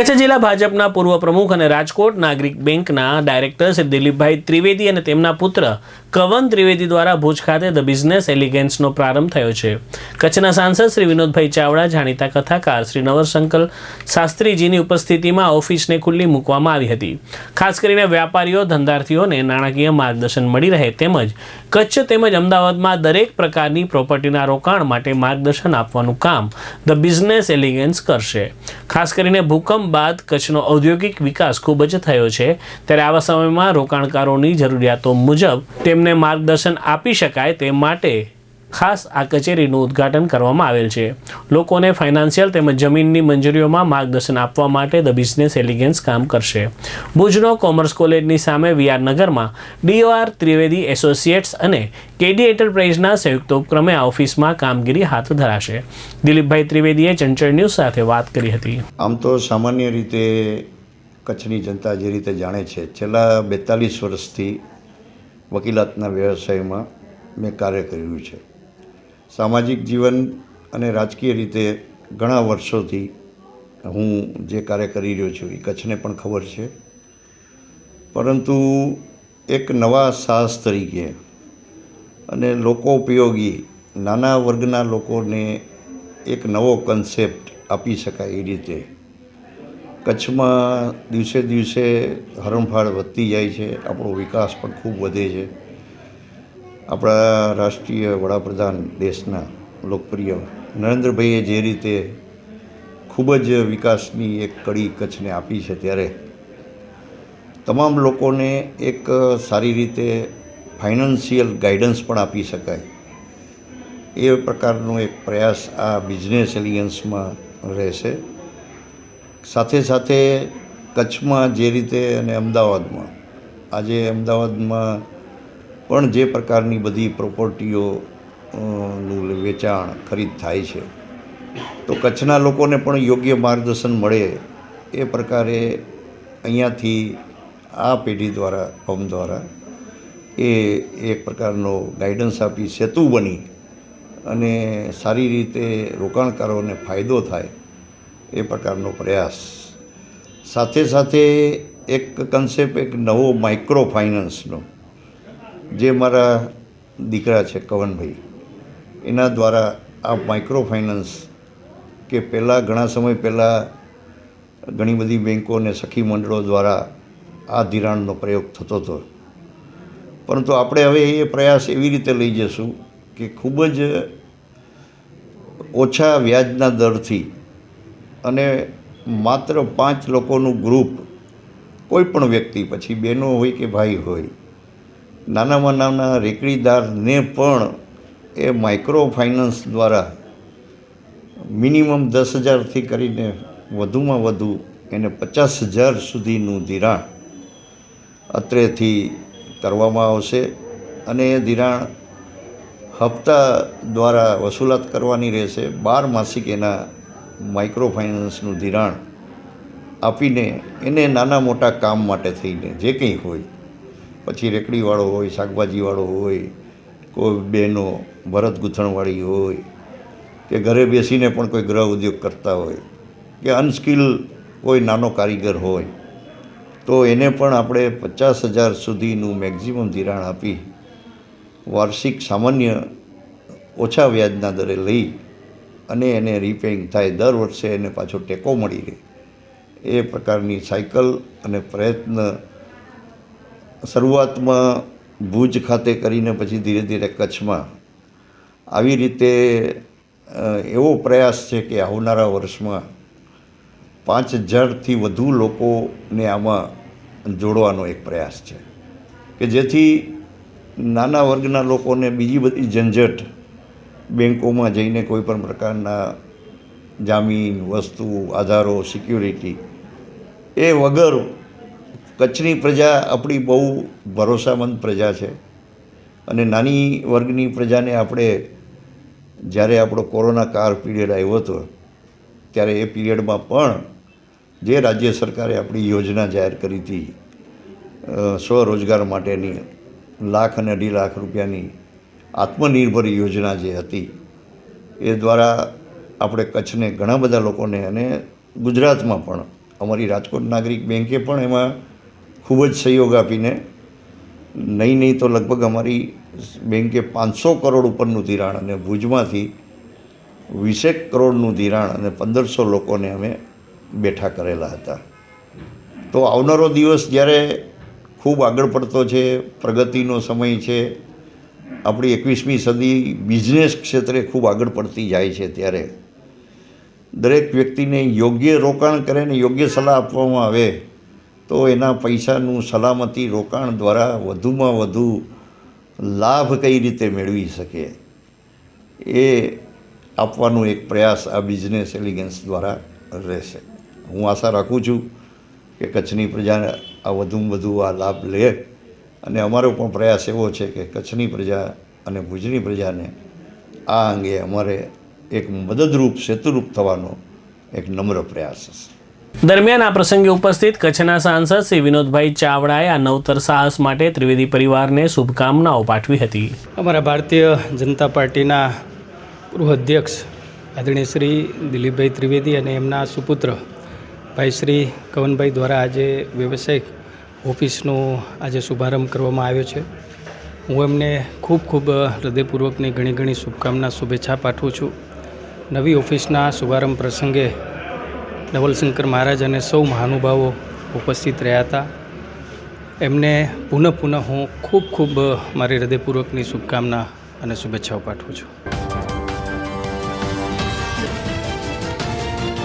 કચ્છ જિલ્લા ભાજપના પૂર્વ પ્રમુખ અને રાજકોટ નાગરિક બેંકના ડાયરેક્ટર શ્રી દિલીપભાઈ ત્રિવેદી અને તેમના પુત્ર કવન ત્રિવેદી દ્વારા ભુજ ખાતે ધ બિઝનેસ એલિગન્સનો પ્રારંભ થયો છે. કચ્છના સાંસદ શ્રી વિનોદભાઈ ચાવડા, જાણીતા કથાકાર શ્રી નવરશંકર શાસ્ત્રીજીની ઉપસ્થિતિમાં ઓફિસને ખુલ્લી મૂકવામાં આવી હતી. ખાસ કરીને વ્યાપારીઓ ધંધાર્થીઓને નાણાકીય માર્ગદર્શન મળી રહે તેમજ કચ્છ તેમજ અમદાવાદમાં દરેક પ્રકારની પ્રોપર્ટીના રોકાણ માટે માર્ગદર્શન આપવાનું કામ ધ બિઝનેસ એલિગન્સ કરશે. ખાસ કરીને ભૂકંપ બાદ કચ્છનો ઔદ્યોગિક વિકાસ ખૂબ જ થયો છે. ત્યારે આવા સમયમાં રોકાણકારોની જરૂરિયાતો મુજબ તેમને માર્ગદર્શન આપી શકાય તે માટે ખાસ આ કચેરીનું ઉદ્ઘાટન કરવામાં આવેલ છે. લોકોને ફાઇનાન્શિયલ તેમજ જમીનની મંજૂરીઓમાં માર્ગદર્શન આપવા માટે ધ બિઝનેસ એલિગન્સ કામ કરશે. ભુજનો કોમર્સ કોલેજની સામે વીઆર નગરમાં ડીઓઆર ત્રિવેદી એસોસિએટ્સ અને કેડી એન્ટરપ્રાઇઝના સંયુક્ત ઉપક્રમે આ ઓફિસમાં કામગીરી હાથ ધરાશે. દિલીપભાઈ ત્રિવેદીએ ચંચળ ન્યૂઝ સાથે વાત કરી હતી. આમ તો સામાન્ય રીતે કચ્છની જનતા જે રીતે જાણે છે, છેલ્લા બેતાલીસ વર્ષથી વકીલાતના વ્યવસાયમાં મેં કાર્ય કર્યું છે. સામાજિક જીવન અને રાજકીય રીતે ઘણા વર્ષોથી હું જે કાર્ય કરી રહ્યો છું એ કચ્છને પણ ખબર છે. પરંતુ એક નવા સાહસ તરીકે અને લોકો ઉપયોગી નાના વર્ગના લોકોને એક નવો કન્સેપ્ટ આપી શકાય એ રીતે કચ્છમાં દિવસે દિવસે હરણફાળ વધતી જાય છે, આપણો વિકાસ પણ ખૂબ વધે છે. આપણા રાષ્ટ્રીય વડાપ્રધાન દેશના લોકપ્રિય નરેન્દ્રભાઈએ જે રીતે ખૂબ જ વિકાસની એક કડી કચ્છને આપી છે ત્યારે તમામ લોકોને એક સારી રીતે ફાઇનાન્શિયલ ગાઈડન્સ પણ આપી શકાય. એ પ્રકારનો એક પ્રયાસ આ બિઝનેસ એલિયન્સમાં રહેશે. સાથે સાથે કચ્છમાં જે રીતે અને અમદાવાદમાં, આજે અમદાવાદમાં પણ જે પ્રકારની બધી પ્રોપર્ટીઓ નું વેચાણ, ખરીદ થાય છે, તો કચ્છના લોકોને પણ યોગ્ય માર્ગદર્શન મળે એ પ્રકારે અહીંયાથી આ પેઢી દ્વારા ફોર્મ દ્વારા એ એક પ્રકારનો ગાઈડન્સ આપી સેતુ બની અને સારી રીતે રોકાણકારોને ફાયદો થાય એ પ્રકારનો પ્રયાસ. સાથે સાથે એક કન્સેપ્ટ એક નવો માઇક્રો ફાઇનાન્સનો જે મારા દીકરા છે કવનભાઈ, એના દ્વારા આ માઇક્રો ફાઇનાન્સ કે પહેલાં ઘણા સમય પહેલાં ઘણી બધી બેન્કો અને સખી મંડળો દ્વારા આ ધિરાણનો પ્રયોગ થતો હતો. પરંતુ આપણે હવે એ પ્રયાસ એવી રીતે લઈ જઈશું કે ખૂબ જ ઓછા વ્યાજના દરથી અને માત્ર પાંચ લોકોનું ગ્રુપ કોઈ પણ વ્યક્તિ પછી બહેનો હોય કે ભાઈ હોય, નાનામાં નાના રેકડીદારને પણ એ માઇક્રો ફાઇનાન્સ દ્વારા મિનિમમ દસ હજારથી કરીને વધુમાં વધુ એને પચાસ હજાર સુધીનું ધિરાણ અત્રેથી કરવામાં આવશે અને એ ધિરાણ હપ્તા દ્વારા વસૂલાત કરવાની રહેશે. બાર માસિક એના માઇક્રો ફાઇનાન્સનું ધિરાણ આપીને એને નાના મોટા કામ માટે થઈને જે કંઈ હોય, પછી રેકડીવાળો હોય, શાકભાજીવાળો હોય, કોઈ બહેનો ભરત ગૂંથણવાળી હોય, કે ઘરે બેસીને પણ કોઈ ગૃહ ઉદ્યોગ કરતા હોય, કે અનસ્કિલ કોઈ નાનો કારીગર હોય, તો એને પણ આપણે પચાસ હજાર સુધીનું મેક્ઝિમમ ધિરાણ આપી વાર્ષિક સામાન્ય ઓછા વ્યાજના દરે લઈ અને એને રિપેરિંગ થાય. દર વર્ષે એને પાછો ટેકો મળી રહે. એ પ્રકારની સાયકલ અને પ્રયત્ન શરૂઆતમાં ભુજ ખાતે કરીને પછી ધીરે ધીરે કચ્છમાં. આવી રીતે એવો પ્રયાસ છે કે આવનારા વર્ષમાં પાંચ હજારથી વધુ લોકોને આમાં જોડવાનો એક પ્રયાસ છે. કે જેથી નાના વર્ગના લોકોને બીજી બધી ઝંઝટ બેન્કોમાં જઈને કોઈ પણ પ્રકારના જામીન, વસ્તુ, આધારો, સિક્યુરિટી, એ વગર કચ્છની પ્રજા આપણી બહુ ભરોસામંદ પ્રજા છે. અને નાની વર્ગની પ્રજાને આપણે જ્યારે આપણો કોરોના કાળ પીરિયડ આવ્યો હતો, ત્યારે એ પીરિયડમાં પણ જે રાજ્ય સરકારે આપણી યોજના જાહેર કરી હતી સ્વરોજગાર માટેની લાખ અને અઢી લાખ રૂપિયાની આત્મનિર્ભર યોજના જે હતી, એ દ્વારા આપણે કચ્છને ઘણા બધા લોકોને અને ગુજરાતમાં પણ, અમારી રાજકોટ નાગરિક બેન્કે પણ એમાં ખૂબ જ સહયોગ આપીને, નહીં નહીં તો લગભગ અમારી બેન્કે પાંચસો કરોડ ઉપરનું ધિરાણ અને ભુજમાંથી વીસેક કરોડનું ધિરાણ અને પંદરસો લોકોને અમે બેઠા કરેલા હતા. તો આવનારો દિવસ જ્યારે ખૂબ આગળ પડતો છે, પ્રગતિનો સમય છે આપણી એકવીસમી સદી બિઝનેસ ક્ષેત્રે ખૂબ આગળ પડતી જાય છે ત્યારે. દરેક વ્યક્તિને યોગ્ય રોકાણ કરે ને યોગ્ય સલાહ આપવામાં આવે, તો એના પૈસાનું સલામતી રોકાણ દ્વારા વધુમાં વધુ લાભ કઈ રીતે મેળવી શકે, એ આપવાનો એક પ્રયાસ આ બિઝનેસ એલિગન્સ દ્વારા રહેશે. હું આશા રાખું છું કે કચ્છની પ્રજા આ વધુમાં વધુ આ લાભ લે. અને અમારો પણ પ્રયાસ એવો છે કે કચ્છની પ્રજા અને ભુજની પ્રજાને આ અંગે અમારે એક મદદરૂપ સેતુરૂપ થવાનો એક નમ્ર પ્રયાસ હશે. દરમિયાન આ પ્રસંગે ઉપસ્થિત કચ્છના સાંસદ શ્રી વિનોદભાઈ ચાવડાએ આ નવતર સાહસ માટે ત્રિવેદી પરિવારને શુભકામનાઓ પાઠવી હતી. અમારા ભારતીય જનતા પાર્ટીના પૂર્વ અધ્યક્ષ આદરણીય શ્રી દિલીપભાઈ ત્રિવેદી અને એમના સુપુત્ર ભાઈ શ્રી કવનભાઈ દ્વારા આજે વ્યવસાયિક ઓફિસનો આજે શુભારંભ કરવામાં આવ્યો છે. હું એમને ખૂબ ખૂબ હૃદયપૂર્વકની ઘણી ઘણી શુભકામના, શુભેચ્છા પાઠવું છું. નવી ઓફિસના શુભારંભ પ્રસંગે નવલશંકર મહારાજ અને સૌ મહાનુભાવો ઉપસ્થિત રહ્યા હતા. એમને પુનઃ પુનઃ હું ખૂબ ખૂબ મારી હૃદયપૂર્વકની શુભકામના અને શુભેચ્છાઓ પાઠવું છું.